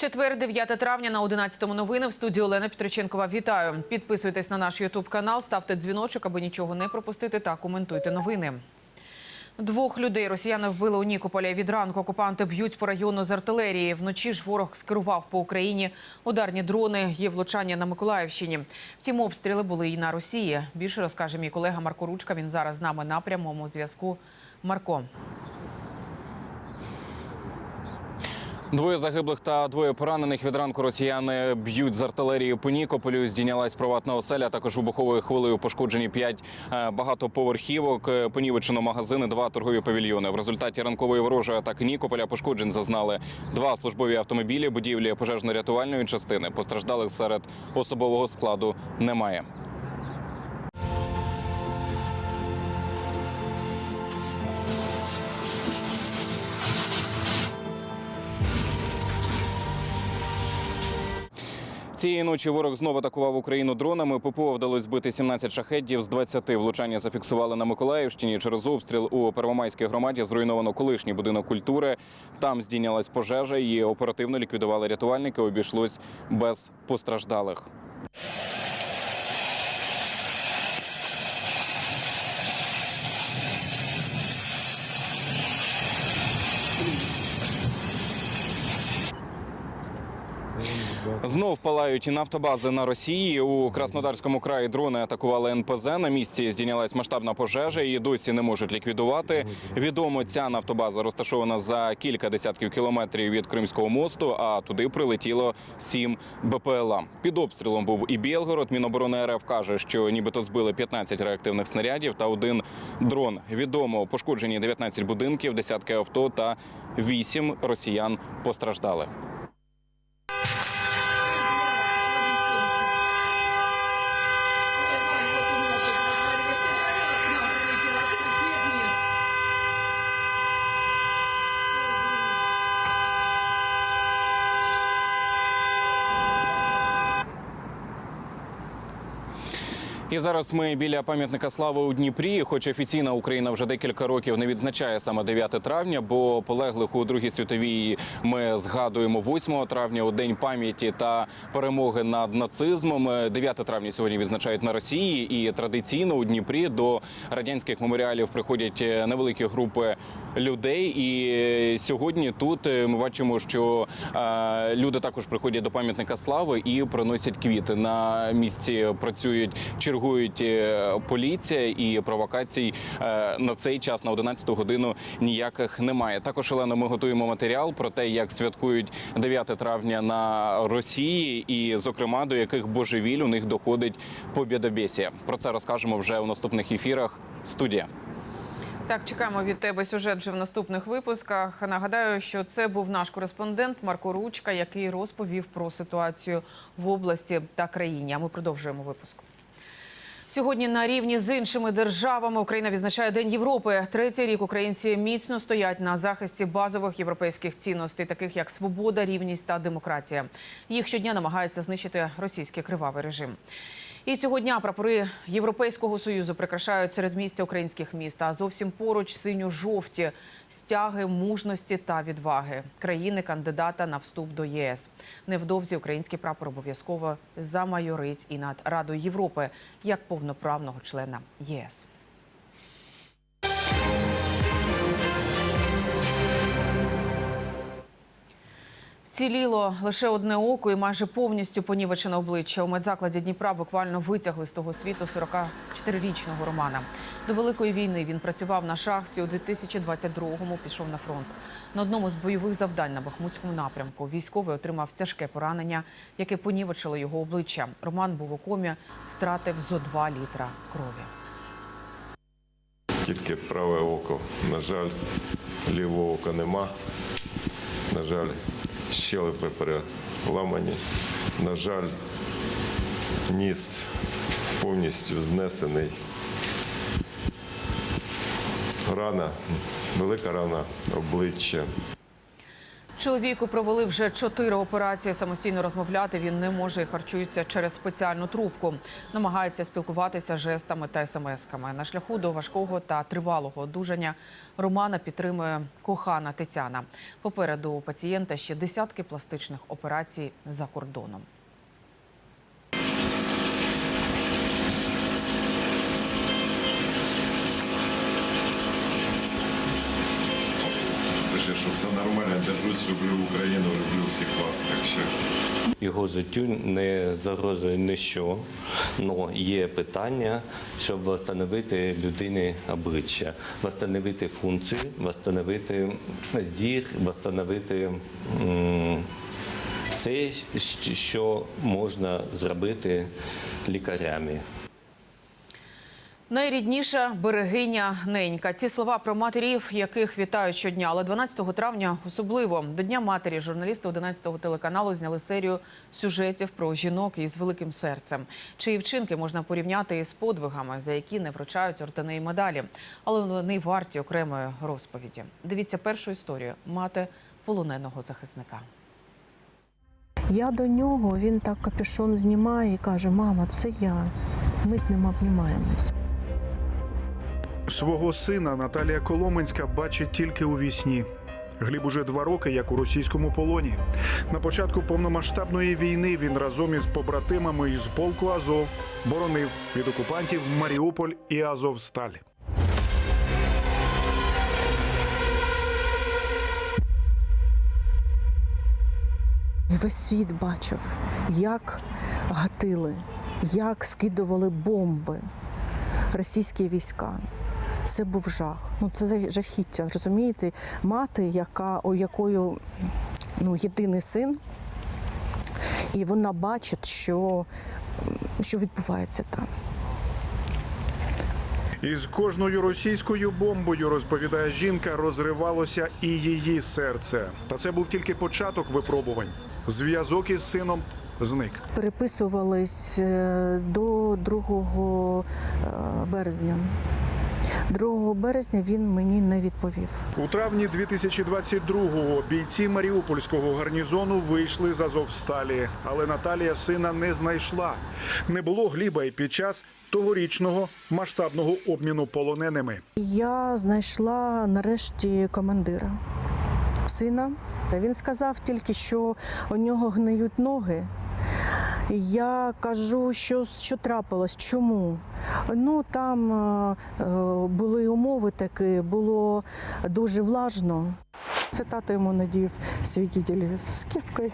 Четвер, 9 травня на 11 новини в студії Олена Петриченкова. Вітаю. Підписуйтесь на наш Ютуб канал, ставте дзвіночок, аби нічого не пропустити та коментуйте новини. Двох людей росіяни вбили у Нікополі. Від ранку окупанти б'ють по району з артилерії. Вночі ж ворог скерував по Україні ударні дрони. Є влучання на Миколаївщині. Втім, обстріли були і на Росії. Більше розкаже мій колега Марко Ручка. Він зараз з нами на прямому зв'язку. Марко. Двоє загиблих та двоє поранених від ранку росіяни б'ють з артилерії по Нікополю. Здійнялась приватна оселя. Також вибуховою хвилею пошкоджені п'ять е, багатоповерхівок. Е, Понівечено магазини, два торгові павільйони. В результаті ранкової ворожої атаки Нікополя пошкоджень зазнали два службові автомобілі, будівлі пожежно-рятувальної частини. Постраждалих серед особового складу немає. Цієї ночі ворог знову атакував Україну дронами. ППО вдалося збити 17 шахедів з 20 влучання зафіксували на Миколаївщині. Через обстріл у Первомайській громаді зруйновано колишній будинок культури. Там здійнялась пожежа. Її оперативно ліквідували рятувальники. Обійшлось без постраждалих. Знов палають нафтобази на Росії. У Краснодарському краї дрони атакували НПЗ. На місці здійнялась масштабна пожежа. Її досі не можуть ліквідувати. Відомо, ця нафтобаза розташована за кілька десятків кілометрів від Кримського мосту. А туди прилетіло сім БПЛА. Під обстрілом був і Білгород. Міноборони РФ каже, що нібито збили 15 реактивних снарядів та один дрон. Відомо пошкоджені 19 будинків, десятки авто та 8 росіян постраждали. І зараз ми біля пам'ятника слави у Дніпрі. Хоч офіційна Україна вже декілька років не відзначає саме 9 травня, бо полеглих у Другій світовій ми згадуємо 8 травня у день пам'яті та перемоги над нацизмом. 9 травня сьогодні відзначають на Росії, і традиційно у Дніпрі до радянських меморіалів приходять невеликі групи людей. І сьогодні тут ми бачимо, що е, люди також приходять до пам'ятника слави і приносять квіти. На місці працюють чергують е, поліція і провокацій е, на цей час на 11 годину ніяких немає. Також Олена, ми готуємо матеріал про те, як святкують 9 травня на Росії, і зокрема до яких божевіль у них доходить побєдобєсія. Про це розкажемо вже у наступних ефірах. Студія. Так, чекаємо від тебе сюжет вже в наступних випусках. Нагадаю, що це був наш кореспондент Марко Ручка, який розповів про ситуацію в області та країні. А ми продовжуємо випуск. Сьогодні на рівні з іншими державами Україна відзначає День Європи. Третій рік українці міцно стоять на захисті базових європейських цінностей, таких як свобода, рівність та демократія. Їх щодня намагаються знищити російський кривавий режим. І цього дня прапори Європейського союзу прикрашають серед місця українських міст. А зовсім поруч синьо-жовті стяги мужності та відваги країни кандидата на вступ до ЄС. Невдовзі український прапор обов'язково замайорить і над Радою Європи як повноправного члена ЄС. Вціліло лише одне око і майже повністю понівечене обличчя. У медзакладі Дніпра буквально витягли з того світу 44-річного Романа. До великої війни він працював на шахті. У 2022-му пішов на фронт. На одному з бойових завдань на Бахмутському напрямку військовий отримав тяжке поранення, яке понівечило його обличчя. Роман був у комі, втратив зо 2 літра крові. Тільки праве око. На жаль, лівого ока нема. На жаль, щелепи переламані. На жаль, ніс повністю знесений. Рана, велика рана обличчя. Чоловіку провели вже чотири операції. Самостійно розмовляти він не може і харчується через спеціальну трубку. Намагається спілкуватися жестами та смс-ками. На шляху до важкого та тривалого одужання Романа підтримує кохана Тетяна. Попереду у пацієнта ще десятки пластичних операцій за кордоном. Пише, що все нормально, держусь, люблю Україну, люблю всіх вас. Так що Його життю не загрожує ніщо, але є питання, щоб встановити людини обличчя, встановити функції, встановити зір, встановити все, що можна зробити лікарями. Найрідніша берегиня ненька. Ці слова про матерів, яких вітають щодня. Але 12 травня особливо до Дня матері журналісти 11-го телеканалу зняли серію сюжетів про жінок із великим серцем. Чиї вчинки можна порівняти із подвигами, за які не вручають ордени і медалі. Але вони варті окремої розповіді. Дивіться першу історію мати полоненого захисника. Я до нього, він так капюшон знімає і каже: Мама, це я. Ми з ним обнімаємось. Свого сина Наталія Коломенська бачить тільки у вісні. Гліб уже два роки, як у російському полоні. На початку повномасштабної війни він разом із побратимами із полку Азов боронив від окупантів Маріуполь і Азовсталь. Весь світ бачив, як гатили, як скидували бомби російські війська. Це був жах. Ну це жахіття. Розумієте, мати, яка у якої ну, єдиний син, і вона бачить, що, що відбувається там. Із кожною російською бомбою, розповідає жінка, розривалося і її серце. Та це був тільки початок випробувань. Зв'язок із сином зник. переписувались е, до 2 е, березня. 2 березня він мені не відповів. У травні 2022-го бійці Маріупольського гарнізону вийшли з Азовсталі, але Наталія сина не знайшла. Не було Гліба і під час тогорічного масштабного обміну полоненими. Я знайшла нарешті командира сина. Та він сказав тільки, що у нього гниють ноги. Я кажу, що, що трапилось, чому? Ну там е, е, були умови такі, було дуже влажно. Це йому надів свідетелі з кепкою.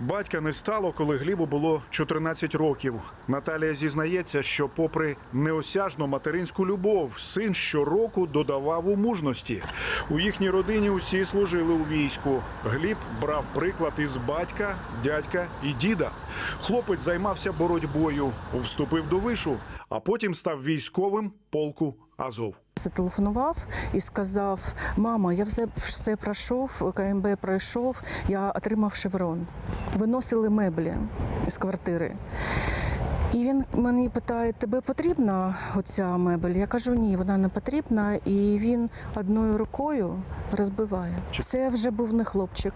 Батька не стало, коли Глібу було 14 років. Наталія зізнається, що, попри неосяжну материнську любов, син щороку додавав у мужності. У їхній родині усі служили у війську. Гліб брав приклад із батька, дядька і діда. Хлопець займався боротьбою, вступив до вишу, а потім став військовим полку Азов. Зателефонував і сказав: Мама, я все, все пройшов, КМБ пройшов, я отримав шеврон. Виносили меблі з квартири. І він мені питає: тебе потрібна оця мебель? Я кажу, ні, вона не потрібна. І він одною рукою розбиває. Це вже був не хлопчик.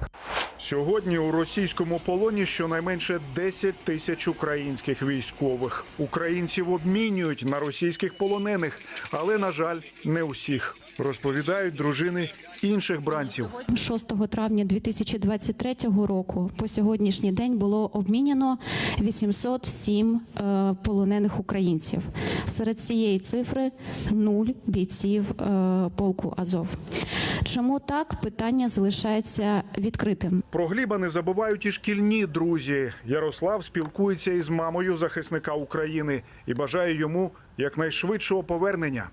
Сьогодні у російському полоні щонайменше 10 тисяч українських військових. Українців обмінюють на російських полонених, але на жаль, не усіх. Розповідають дружини інших бранців. 6 травня 2023 року по сьогоднішній день було обміняно 807 е, полонених українців. Серед цієї цифри нуль бійців е, полку Азов. Чому так? Питання залишається відкритим. Про Гліба не забувають і шкільні друзі. Ярослав спілкується із мамою захисника України і бажає йому якнайшвидшого повернення.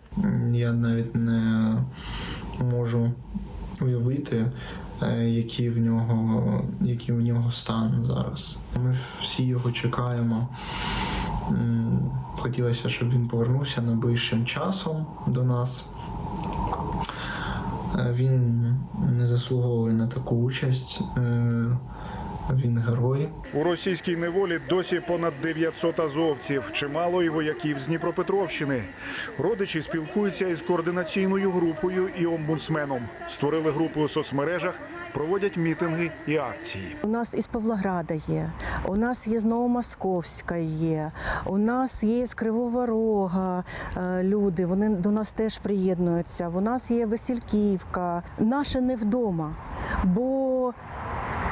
Я навіть не можу уявити, е, який в нього, який в нього стан зараз. Ми всі його чекаємо. Хотілося, щоб він повернувся найближчим часом до нас. Е, Він не заслуговує на таку участь. Він герой. У російській неволі досі понад 900 азовців, чимало і вояків з Дніпропетровщини. Родичі спілкуються із координаційною групою і омбудсменом. Створили групи у соцмережах, проводять мітинги і акції. У нас із Павлограда є, у нас є з Новомосковська є, у нас є з Кривого Рога е, люди, вони до нас теж приєднуються. У нас є Васильківка. Наше не вдома, бо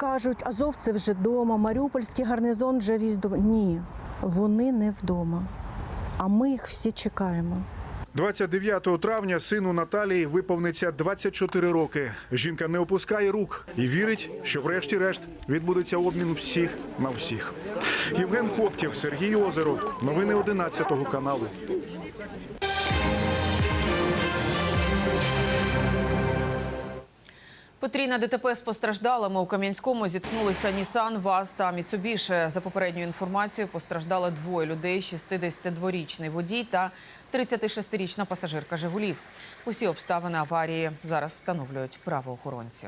кажуть, азовці вже вдома, Маріупольський гарнизон вже весь вдома. Ні, вони не вдома. А ми їх всі чекаємо. 29 травня сину Наталії виповниться 24 роки. Жінка не опускає рук і вірить, що врешті-решт відбудеться обмін всіх на всіх. Євген Коптів, Сергій Озеров. Новини 11 каналу. Потрійна ДТП з постраждалими у Кам'янському зіткнулися Нісан, ВАЗ та Міцубіше. За попередньою інформацією, постраждали двоє людей: 62-річний водій та 36-річна пасажирка Жигулів. Усі обставини аварії зараз встановлюють правоохоронці.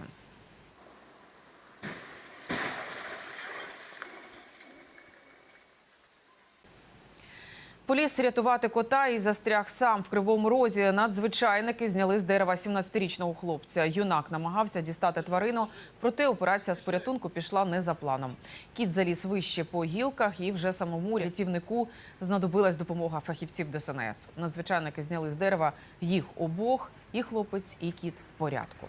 Поліз рятувати кота і застряг сам в кривому розі. Надзвичайники зняли з дерева 17-річного хлопця. Юнак намагався дістати тварину, проте операція з порятунку пішла не за планом. Кіт заліз вище по гілках, і вже самому рятівнику знадобилась допомога фахівців ДСНС. Надзвичайники зняли з дерева їх обох, і хлопець, і кіт в порядку.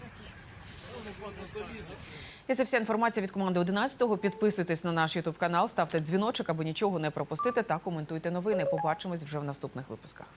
І це вся інформація від команди 11-го. Підписуйтесь на наш Ютуб канал, ставте дзвіночок, аби нічого не пропустити та коментуйте новини. Побачимось вже в наступних випусках.